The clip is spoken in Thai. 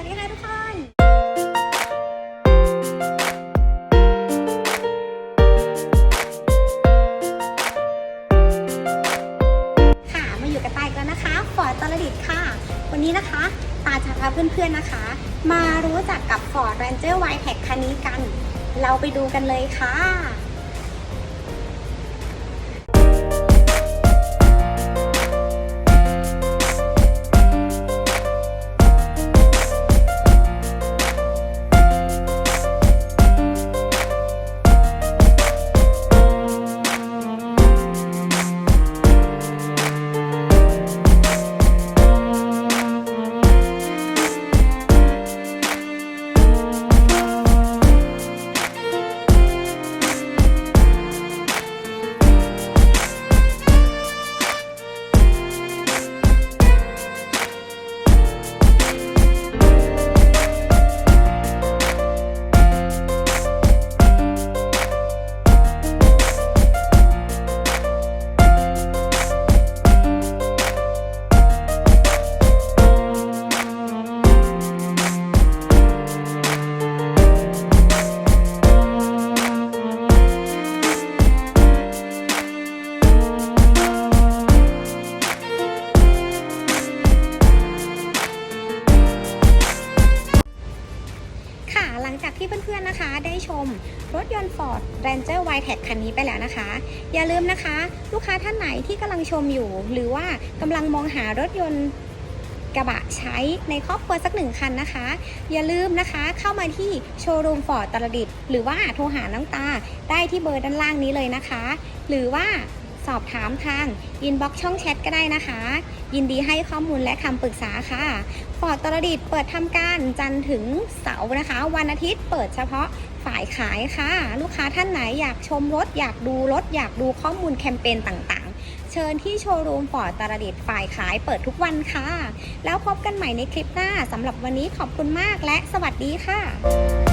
วัสดีค่ะทุกคนค่ะมาอยู่กับตายกันนะคะฟอร์ดตรดิตค่ะ วันนี้นะคะ ตาจะพาเพื่อนๆนะคะ มารู้จักกับ Ford Ranger w i t e c คันนี้กัน เราไปดูกันเลยค่ะ หลังจากที่เพื่อนๆนะคะ ได้ชมรถยนต์ Ford Ranger w i t e c คันนี้ไปแล้วนะคะ อย่าลืมนะคะ ลูกค้าท่านไหนที่กำลังชมอยู่ หรือว่ากำลังมองหารถยนต์กระบะใช้ในครอบครัวสักหนึ่งคันนะคะ อย่าลืมนะคะเข้ามาที่โชว์รูมฟอร์ดตรดิตหรือว่าโทรหาน้องตาได้ที่เบอร์ด้านล่างนี้เลยนะคะ หรือว่า สอบถามทางอินบ็อกช่องแชทก็ได้นะคะ ยินดีให้ข้อมูลและคำปรึกษาค่ะฟอร์ดตรดิตเปิดทำการจันทร์ถึงเสาร์นะคะ วันอาทิตย์เปิดเฉพาะฝ่ายขายค่ะ ลูกค้าท่านไหนอยากชมรถ อยากดูรถ อยากดูข้อมูลแคมเปญต่างๆ เชิญที่โชว์รูมฟอร์ดตรดิตฝ่ายขายเปิดทุกวันค่ะ แล้วพบกันใหม่ในคลิปหน้าสำหรับวันนี้ขอบคุณมากและสวัสดีค่ะ